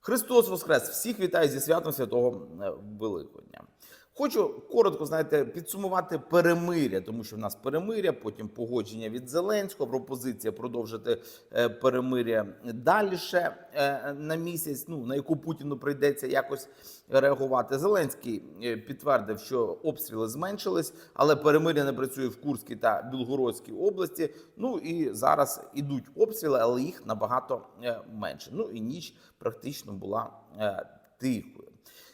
Христос Воскрес! Всіх вітаю зі святом Святого е, Великодня. Хочу коротко, знаєте, підсумувати перемиря, тому що в нас перемиря, потім погодження від Зеленського, пропозиція продовжити е, перемиря далі е, на місяць, ну на яку Путіну прийдеться якось реагувати. Зеленський е, підтвердив, що обстріли зменшились, але перемиря не працює в Курській та Білгородській області. Ну і зараз ідуть обстріли, але їх набагато менше. Ну і ніч практично була тихою.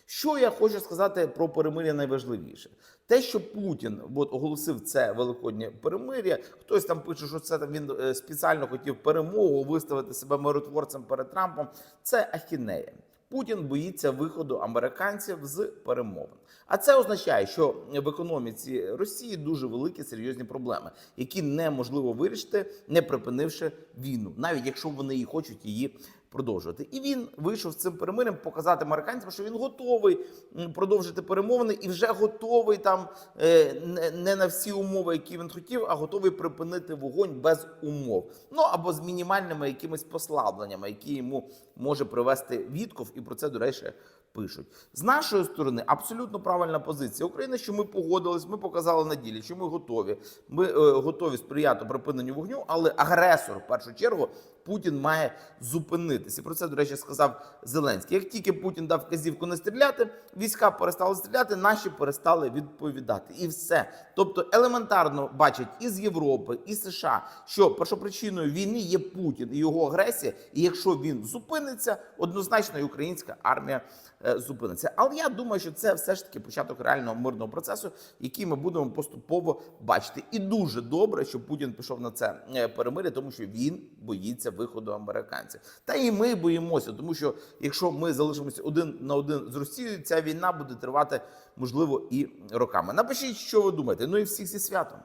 Що я хочу сказати про перемир'я найважливіше? Те, що Путін от, оголосив це великоднє перемир'я, хтось там пише, що це там він е, спеціально хотів перемогу виставити себе миротворцем перед Трампом. Це ахінея. Путін боїться виходу американців з перемовин. А це означає, що в економіці Росії дуже великі серйозні проблеми, які неможливо вирішити, не припинивши війну, навіть якщо вони і хочуть її продовжувати. І він вийшов з цим перемирем показати американцям, що він готовий продовжити перемовини і вже готовий там е, не- на всі умови, які він хотів, а готовий припинити вогонь без умов. Ну або з мінімальними якимись послабленнями, які йому може привести Вітков, і про це, до речі, пишуть. З нашої сторони абсолютно правильна позиція України, що ми погодились, ми показали на ділі, що ми готові. Ми е, готові сприяти припиненню вогню, але агресор в першу чергу Путін має зупинитися. Про це, до речі, сказав Зеленський. Як тільки Путін дав вказівку не стріляти, війська перестали стріляти, наші перестали відповідати. І все. Тобто елементарно бачать із Європи, і США, що першопричиною війни є Путін і його агресія. І якщо він зупиниться, однозначно і українська армія е, зупиниться. Але я думаю, що це все ж таки початок реального мирного процесу, який ми будемо поступово бачити. І дуже добре, що Путін пішов на це е, перемир'я, тому що він боїться виходу американців. Та і ми боїмося, тому що якщо ми залишимося один на один з Росією, ця війна буде тривати можливо і роками. Напишіть, що ви думаєте. Ну і всіх зі святом.